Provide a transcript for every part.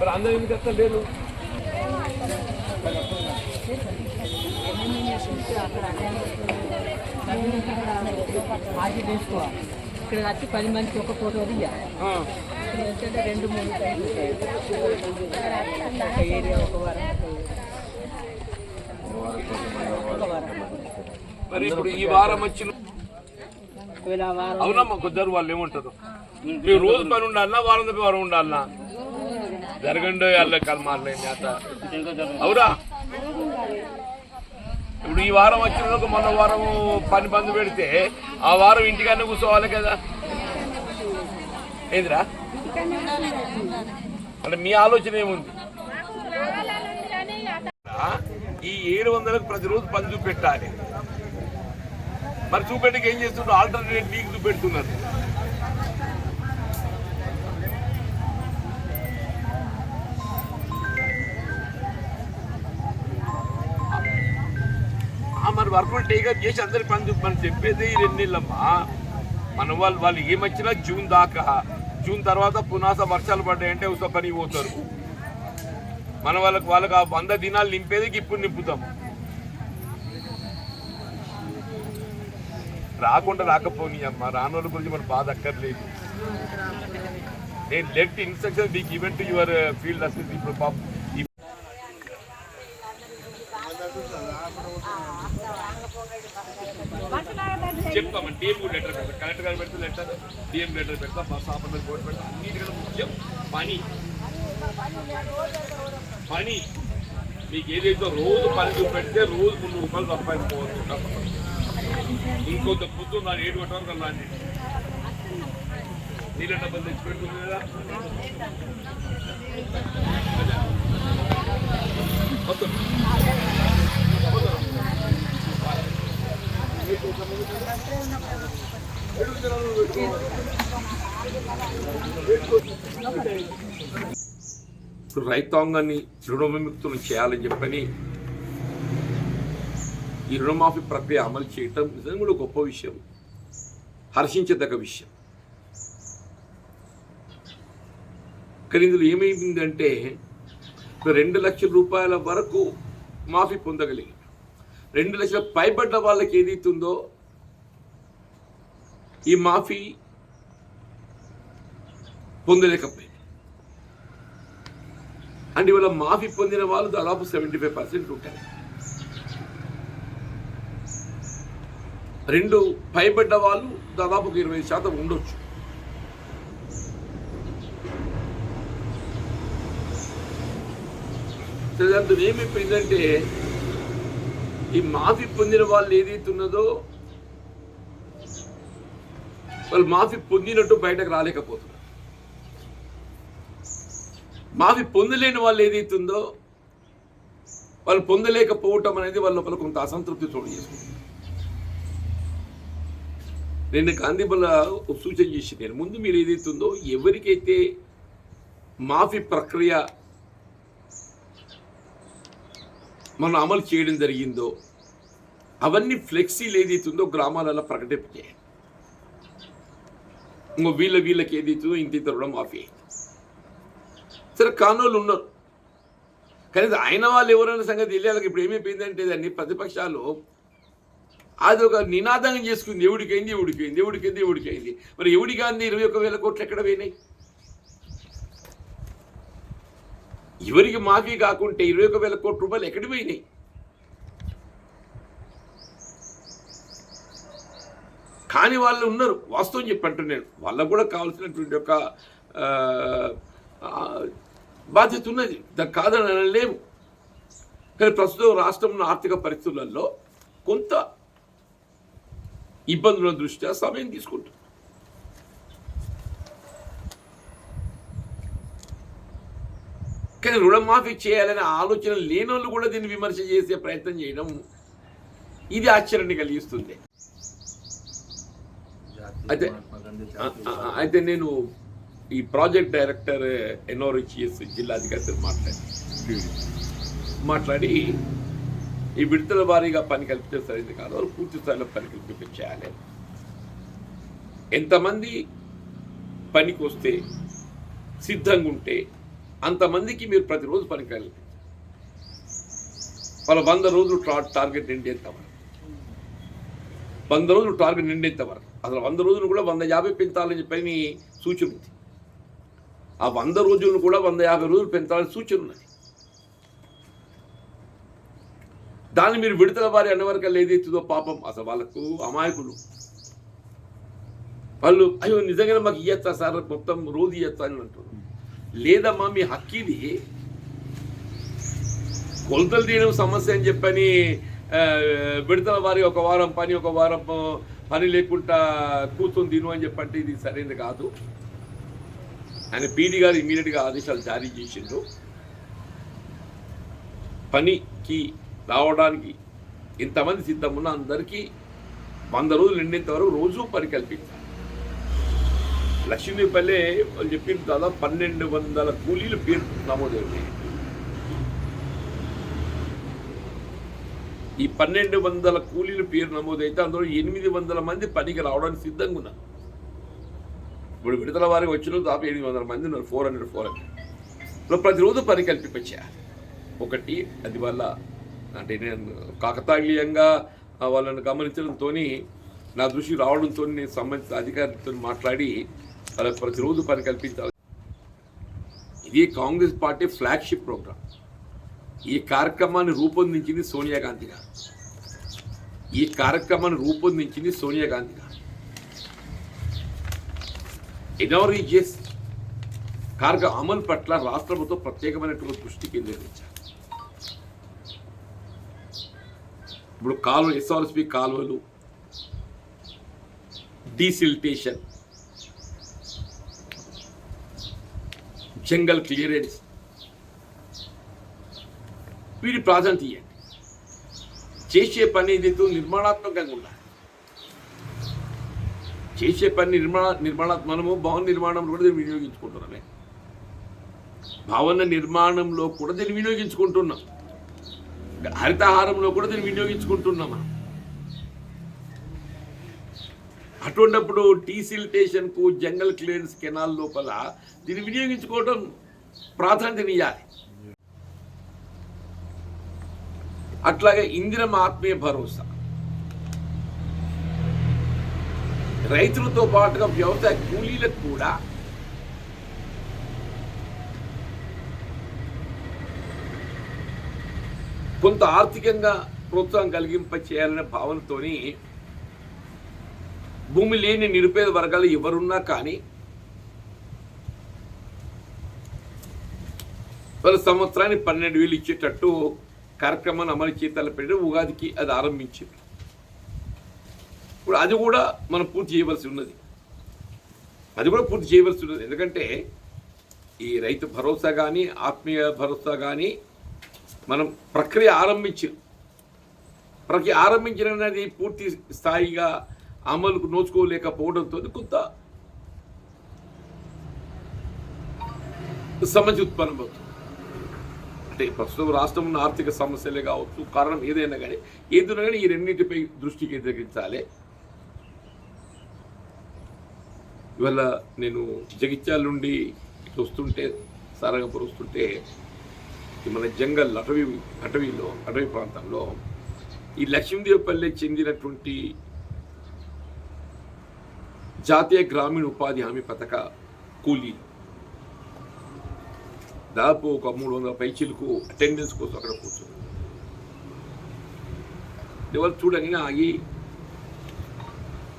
మరి అందరూ ఎందుకు వస్తారు లేదు ఇక్కడ వచ్చి పది మందికి ఒక ఫోటో తీయాలి రెండు మూడు ఏరియా ఒక వారం. మరి ఇప్పుడు ఈ వారం వచ్చిన అవునమ్మా కొద్దిరు వాళ్ళు ఏమంటారు? మీరు రోజు పని ఉండాలన్నా వారం తప్పి వారం ఉండాలన్నా జరగండో వాళ్ళ కర్మాలే నేత అవురా. ఇప్పుడు ఈ వారం వచ్చిన మొన్న వారం పని బంద్ పెడితే ఆ వారం ఇంటికన్నా కూర్చోవాలి కదా. ఏందిరా? అంటే మీ ఆలోచన ఏముంది? ఈ ఏడు వందలకు ప్రతిరోజు పని చూపెట్టాలి. మరి చూపెట్టకి ఏం చేస్తున్నారు ఆల్టర్నేట్ నీకు చూపెడుతున్నారు. వాళ్ళు వర్కులు టేకప్ చేసి అందరి పని చూపని మనం చెప్పేది ఈ రెండు నెలలమ్మా మన వాళ్ళు వాళ్ళు ఏమొచ్చినా జూన్ దాకా జూన్ తర్వాత పునాస వర్షాలు పడ్డాయంటే ఉస పని పోతారు. మన వాళ్ళకి వాళ్ళకి ఆ వంద దినాలు నింపేది ఇప్పుడు నింపుతాం రాకుండా రాకపోని అమ్మ రానోళ్ళ గురించి మన బాధ అక్కర్లేదు. నేను లెట్ ఇన్స్ట్రక్షన్ మీకు ఈవెంట్ యువర్ ఫీల్డ్ అసలు ఇప్పుడు పాప. ఈ- చెప్తామని టీఎం లెటర్ పెడతాం. కలెక్టర్ గారు పెడితే లెటర్ డిఎం లెటర్ పెడతాం. బస్ ఆపరేటర్ బోర్డు పెడతాం. అన్నిటికన్నా ముఖ్యం పని. పని. మీకు ఏదైతే రోజు పని చూపెడితే రోజు మూడు రూపాయలు సంపాదించుకోవచ్చు. ఇంకొంత పొద్దు నా ఏడు గంటల వరకు అలాంటి నీళ్ళ డబ్బులు తెచ్చి కదా. ఇప్పుడు రైతాంగాన్ని రుణవిముక్తులు చేయాలని చెప్పని ఈ రుణమాఫీ ప్రక్రియ అమలు చేయటం నిజంగా కూడా గొప్ప విషయం. హర్షించదగ్గ విషయం. కానీ ఇందులో ఏమైందంటే రెండు లక్షల రూపాయల వరకు మాఫీ పొందగలిగి రెండు లక్షల పైబడ్డ వాళ్ళకి ఏదైతుందో ఈ మాఫీ పొందలేకపోయింది అండ్ ఇవాళ మాఫీ పొందిన వాళ్ళు దాదాపు సెవెంటీ ఫైవ్ పర్సెంట్ ఉంటారు. రెండు పైబడ్డ వాళ్ళు దాదాపు ఒక ఇరవై శాతం ఉండొచ్చు. దాంతో ఏమైపోయిందంటే ఈ మాఫీ పొందిన వాళ్ళు ఏదైతే ఉన్నదో వాళ్ళు మాఫీ పొందినట్టు బయటకు రాలేకపోతున్నారు. మాఫీ పొందలేని వాళ్ళు ఏదైతుందో వాళ్ళు పొందలేకపోవటం అనేది వాళ్ళ లోపల కొంత అసంతృప్తి చోటు చేసుకుంటుంది నేను గాంధీ సూచన చేసి నేను ముందు మీరు ఏదైతుందో ఎవరికైతే మాఫీ ప్రక్రియ మనం అమలు చేయడం జరిగిందో అవన్నీ ఫ్లెక్సీలు ఏదైతుందో గ్రామాలలో ప్రకటించేయండి ఇంకో వీళ్ళ వీళ్ళకి ఏదైతుందో ఇంత ఇంత రుణం మాఫీ అయింది. సరే కానోళ్ళు ఉన్నారు. కానీ ఆయన వాళ్ళు ఎవరైనా సంగతి తెలియాలి ఇప్పుడు ఏమైపోయిందంటే దాన్ని ప్రతిపక్షాలు అది ఒక నినాదంగా చేసుకుంది. ఎవడికైంది ఎవడికైంది ఎవడికైంది ఎవడికైంది? మరి ఎవడికి అంది ఇరవై ఒక్క వేల కోట్లు ఎక్కడ పోయినాయి? ఎవరికి మాఫీ కాకుంటే ఇరవై ఒక వేల కోట్ల రూపాయలు ఎక్కడి పోయినాయి? కానీ వాళ్ళు ఉన్నారు. వాస్తవం చెప్పంటున్నాను వాళ్ళకు కూడా కావాల్సినటువంటి ఒక బాధ్యత ఉన్నది. దానికి కాదని అనలేము కానీ ప్రస్తుతం రాష్ట్రంలో ఆర్థిక పరిస్థితులలో కొంత ఇబ్బందుల దృష్ట్యా సమయం తీసుకుంటుంది. కానీ రుణమాఫీ చేయాలనే ఆలోచన లేనోళ్ళు కూడా దీన్ని విమర్శ చేసే ప్రయత్నం చేయడం ఇది ఆశ్చర్యాన్ని కలిగిస్తుంది. అయితే అయితే నేను ఈ ప్రాజెక్ట్ డైరెక్టర్ ఎన్ఓరిచిఎస్ జిల్లాధికారితో మాట్లాడి మాట్లాడి ఈ విడతల వారీగా పని కల్పితే సరైనది కాదు. వాళ్ళు పూర్తి స్థాయిలో పని కల్పించాలి ఎంతమంది పనికి వస్తే సిద్ధంగా ఉంటే అంతమందికి మీరు ప్రతిరోజు పని కల్పించాలి వాళ్ళ వంద రోజులు టార్గెట్ నిండేంత వరకు. వంద రోజులు టార్గెట్ నిండేంత వరకు. అసలు వంద రోజులు కూడా వంద యాభై పెంచాలని చెప్పని సూచన ఉంది. ఆ వంద రోజులను కూడా వంద యాభై రోజులు పెంచాలని సూచన ఉన్నది దాన్ని మీరు విడుదల వారి అన్నవరకు ఏదైతుందో పాపం అసలు వాళ్ళకు అమాయకులు. వాళ్ళు అయ్యో నిజంగానే మాకు ఇయ్యచ్చా సార్? మొత్తం రోజు ఇయ్యచ్చా? అని అంటారు లేదమ్మా మీ హక్కిది. కొలతలు తీయడం సమస్య అని చెప్పని విడతల వారి ఒక వారం పని ఒక వారం పని లేకుండా కూర్చొని తిను అని చెప్పంటే ఇది సరైనది కాదు. ఆయన పీడి గారు ఇమీడియట్గా ఆదేశాలు జారీ చేసిండ్రు. పనికి రావడానికి ఇంతమంది సిద్ధమున్న అందరికీ వంద రోజులు నిండేంత వరకు రోజు పని కల్పించాలి. లక్ష్మీపల్లె వాళ్ళు చెప్పిన దాదాపు పన్నెండు వందల కూలీలు పేరు నమోదైంది ఈ పన్నెండు వందల కూలీలు పేరు నమోదైతే అందులో ఎనిమిది వందల మంది పనికి రావడానికి సిద్ధంగా ఉన్నారు. ఇప్పుడు విడుదల వారికి వచ్చిన దాదాపు ఎనిమిది వందల మంది ఉన్నారు. ఫోర్ హండ్రెడ్ ఫోర్ హండ్రెడ్ ప్రతిరోజు పని కల్పించారు ఒకటి అది వల్ల అంటే నేను కాకతాళీయంగా వాళ్ళని గమనించడంతో నా దృష్టి రావడంతో నేను సంబంధిత అధికారులతో మాట్లాడి వాళ్ళకి ప్రతిరోజు పని కల్పించాలి ఇది కాంగ్రెస్ పార్టీ ఫ్లాగ్షిప్ ప్రోగ్రామ్. ఈ కార్యక్రమాన్ని రూపొందించింది సోనియా గాంధీ గారు. ఈ కార్యక్రమాన్ని రూపొందించింది సోనియా గాంధీ గారు. ఎనోరిజియస్ కార్గ అమలు పట్ల రాష్ట్ర ప్రభుత్వం ప్రత్యేకమైనటువంటి దృష్టి కేంద్రీకరించారు ఇప్పుడు కాలువ ఎస్ఆర్ఎస్పి కాలువలు డీసిల్టేషన్ జంగల్ క్లియరెన్స్ వీటి ప్రాధాన్యత ఇవ్వండి చేసే పని ఏదైతే నిర్మాణాత్మకంగా ఉండాలి చేసే పని నిర్మాణ నిర్మాణాత్మనము భవన నిర్మాణంలో కూడా దీన్ని వినియోగించుకుంటున్నామే. భవన నిర్మాణంలో కూడా దీన్ని వినియోగించుకుంటున్నాం. హరితహారంలో కూడా దీన్ని వినియోగించుకుంటున్నాం మనం. అటువంటిప్పుడు టీసిలిటేషన్కు జంగల్ క్లియరెన్స్ కెనాల్ లోపల దీన్ని వినియోగించుకోవడం ప్రాధాన్యతనియాలి అట్లాగే ఇందిరమ ఆత్మీయ భరోసా. రైతులతో పాటుగా వ్యవసాయ కూలీలకు కూడా కొంత ఆర్థికంగా ప్రోత్సాహం కలిగింప చేయాలనే భావనతోని భూమి లేని నిరుపేద వర్గాలు ఎవరున్నా కానీ వాళ్ళ సంవత్సరానికి పన్నెండు వేలు ఇచ్చేటట్టు కార్యక్రమాన్ని అమలు చేయాలని పెట్టి ఉగాదికి అది ఆరంభించింది. ఇప్పుడు అది కూడా మనం పూర్తి చేయవలసి ఉన్నది. అది కూడా పూర్తి చేయవలసి ఉన్నది. ఎందుకంటే ఈ రైతు భరోసా కానీ ఆత్మీయ భరోసా కానీ మనం ప్రక్రియ ఆరంభించి ప్రక్రియ ఆరంభించిన అనేది పూర్తి స్థాయిగా అమలుకు నోచుకోలేకపోవడంతో కొంత సమస్య ఉత్పన్నమవుతుంది అంటే ప్రస్తుతం రాష్ట్రం ఉన్న ఆర్థిక సమస్యలే కావచ్చు కారణం ఏదైనా కానీ ఏదైనా కానీ ఈ రెండింటిపై దృష్టి కేంద్రీకరించాలి. ఇవాళ నేను జగిత్యాల నుండి ఇటు వస్తుంటే సారంగపూర్ వస్తుంటే మన జంగల్ అటవీ అటవీలో అటవీ ప్రాంతంలో ఈ లక్ష్మీదేవపల్లి చెందినటువంటి జాతీయ గ్రామీణ ఉపాధి హామీ పథక కూలీ. దాదాపు ఒక మూడు వందల పైచీలకు అటెండెన్స్ కోసం అక్కడ కూర్చుంది. ఎవరు చూడంగా ఆగి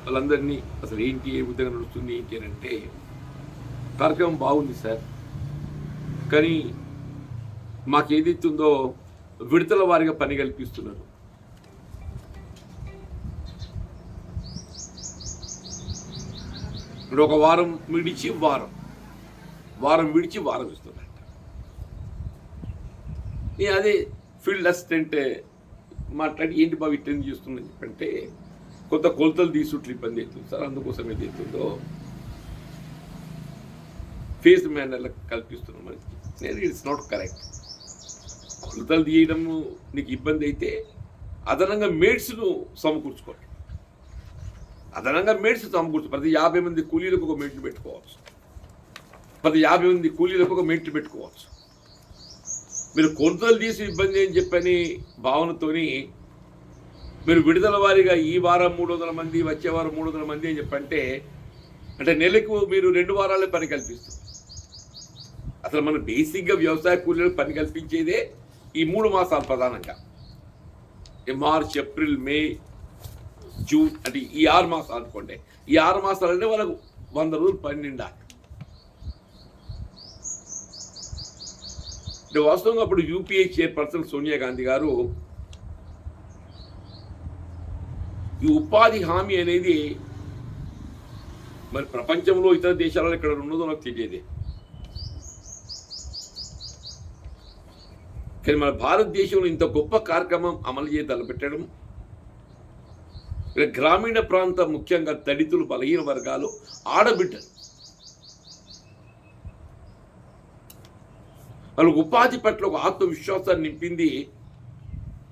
వాళ్ళందరినీ అసలు ఏంటి ఏ విధంగా నడుస్తుంది ఏంటి అని అంటే కార్యక్రమం బాగుంది సార్. కానీ మాకు ఏదైతుందో విడతల వారిగా పని కల్పిస్తున్నారు. ఇప్పుడు ఒక వారం విడిచి వారం వారం విడిచి వారం ఇస్తున్నట్ట నేను అదే ఫీల్డ్ అసిస్టెంట్ మాట్లాడి ఏంటి బాబు ఇట్టెందుకు చేస్తున్నా చెప్పంటే కొంత కొలతలు తీసుకుంటే ఇబ్బంది అవుతుంది సార్. అందుకోసం ఏది అవుతుందో ఫేస్ మేనర్లకు కల్పిస్తున్నాం మనకి నేను ఇట్స్ నాట్ కరెక్ట్ కొలతలు తీయడము నీకు ఇబ్బంది అయితే అదనంగా మేడ్స్ను సమకూర్చుకోండి. అదనంగా మేడ్స్ సమకూర్చు ప్రతి యాభై మంది కూలీలకు ఒక మేడ్ని పెట్టుకోవచ్చు. పది యాభై మంది కూలీలకు ఒక మెట్టు పెట్టుకోవచ్చు. మీరు కొలతలు తీసి ఇబ్బంది అని చెప్పని భావనతోని మీరు విడుదల వారీగా ఈ వారం మూడు వందల మంది వచ్చే వారం మూడు వందల మంది అని చెప్పంటే అంటే నెలకు మీరు రెండు వారాలే పని కల్పిస్తారు. అసలు మన బేసిక్గా వ్యవసాయ కూలీలకు పని కల్పించేదే ఈ మూడు మాసాలు ప్రధానంగా. మార్చ్ ఏప్రిల్ మే జూన్ అంటే ఈ ఆరు మాసాలు అనుకోండి. ఈ ఆరు మాసాలంటే వాళ్ళకు వంద రోజులు పని నిండాలి అంటే వాస్తవంగా అప్పుడు యూపీఐ చైర్పర్సన్ సోనియా గాంధీ గారు ఈ ఉపాధి హామీ అనేది మరి ప్రపంచంలో ఇతర దేశాలలో ఇక్కడ ఉన్నదో నాకు తెలియదు. కానీ మన భారతదేశంలో ఇంత గొప్ప కార్యక్రమం అమలు చేయ తలపెట్టడం ఇక్కడ గ్రామీణ ప్రాంతం ముఖ్యంగా దళితులు బలహీన వర్గాలు ఆడబిడ్డలు వాళ్ళకు ఉపాధి పట్ల ఒక ఆత్మవిశ్వాసాన్ని నింపింది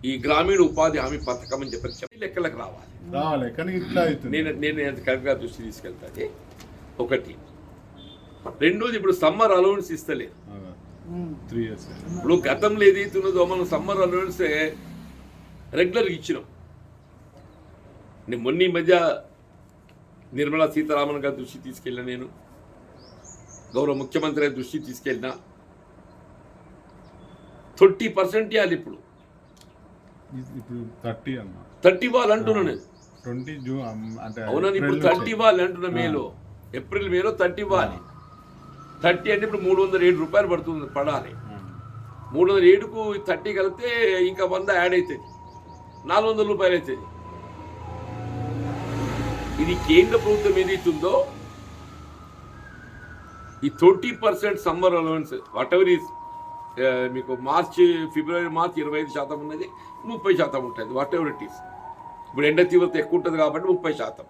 ఈ గ్రామీణ ఉపాధి హామీ పథకం అని చెప్పి చెప్పి లెక్కలకు రావాలి. రావాలి కానీ ఇట్లా అవుతుంది. నేను నేను ఎంత కరెక్ట్గా దృష్టి తీసుకెళ్తాది ఒకటి రెండోది ఇప్పుడు సమ్మర్ అలవెన్స్ ఇస్తలేదు. త్రీ ఇయర్స్ ఇప్పుడు గతంలో ఏదైతే ఉన్నదో మనం సమ్మర్ అలవెన్స్ రెగ్యులర్గా ఇచ్చినాం. నేను మొన్న ఈ మధ్య నిర్మలా సీతారామన్ గారి దృష్టి తీసుకెళ్ళిన నేను గౌరవ ముఖ్యమంత్రి దృష్టి తీసుకెళ్ళిన. థర్టీ పర్సెంట్ ఇవ్వాలి ఇప్పుడు. ఇప్పుడు థర్టీ అన్న. థర్టీ వాళ్ళు అంటున్నాను నేను. ట్వంటీ జూన్ అంటే అవునా ఇప్పుడు థర్టీ. ఇవ్వాలి అంటున్నా మేలో. ఏప్రిల్ మేలో థర్టీ ఇవ్వాలి థర్టీ అంటే ఇప్పుడు మూడు వందల ఏడు రూపాయలు పడుతుంది పడాలి. మూడు వందల ఏడుకు థర్టీ కలిపితే ఇంకా వంద యాడ్ అవుతుంది. నాలుగు వందల రూపాయలు అవుతుంది. ఇది కేంద్ర ప్రభుత్వం ఏదైతుందో ఈ thirty percent summer allowance whatever is మీకు మార్చి ఫిబ్రవరి మార్చి ఇరవై ఐదు శాతం ఉన్నది ముప్పై శాతం ఉంటుంది. వాట్ ఎవర్ ఇట్ ఈస్ ఇప్పుడు ఎండ తీవ్రత ఎక్కువ ఉంటుంది కాబట్టి ముప్పై శాతం.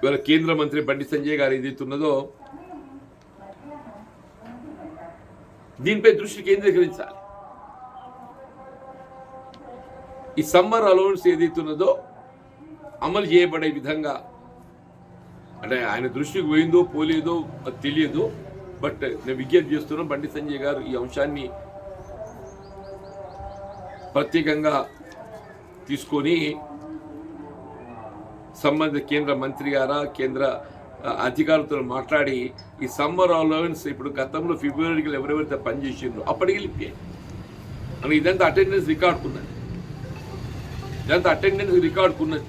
ఇవాళ కేంద్ర మంత్రి బండి సంజయ్ గారు ఏదైతున్నదో దీనిపై దృష్టి కేంద్రీకరించాలి. ఈ సమ్మర్ అలౌన్స్ ఏదైతున్నదో అమలు చేయబడే విధంగా అంటే ఆయన దృష్టికి పోయిందో పోలేదో అది తెలియదు. బట్ నేను విజ్ఞప్తి చేస్తున్నాను బండి సంజయ్ గారు ఈ అంశాన్ని ప్రత్యేకంగా తీసుకొని సంబంధిత కేంద్ర మంత్రి గారా కేంద్ర అధికారులతో మాట్లాడి ఈ సమ్మర్ అలవెన్స్ ఇప్పుడు గతంలో ఫిబ్రవరికి ఎవరెవరితో పనిచేసిండ్రో అప్పటికి వెళ్ళిపోయాయి. అని ఇదంతా అటెండెన్స్ రికార్డుకున్నది ఇదంతా అటెండెన్స్ రికార్డుకున్నది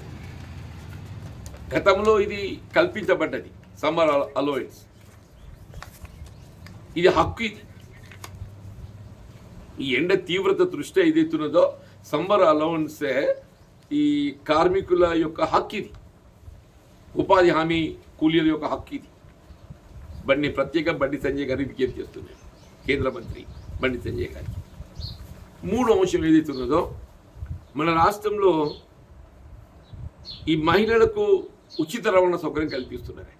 గతంలో ఇది కల్పించబడ్డది సమ్మర్ అలవెన్స్ ఇది హక్కు ఇది. ఈ ఎండ తీవ్రత దృష్ట్యా ఏదైతున్నదో సమ్మర్ అలవన్సే ఈ కార్మికుల యొక్క హక్కు ఇది. ఉపాధి హామీ కూలీల యొక్క హక్కు ఇది. బండి ప్రత్యేక బండి సంజయ్ గారు విజ్ఞప్తి చేస్తున్నాడు కేంద్ర మంత్రి బండి సంజయ్ గారికి. మూడు అంశం ఏదైతున్నదో మన రాష్ట్రంలో ఈ మహిళలకు ఉచిత రవాణా సౌకర్యం కల్పిస్తున్నారు.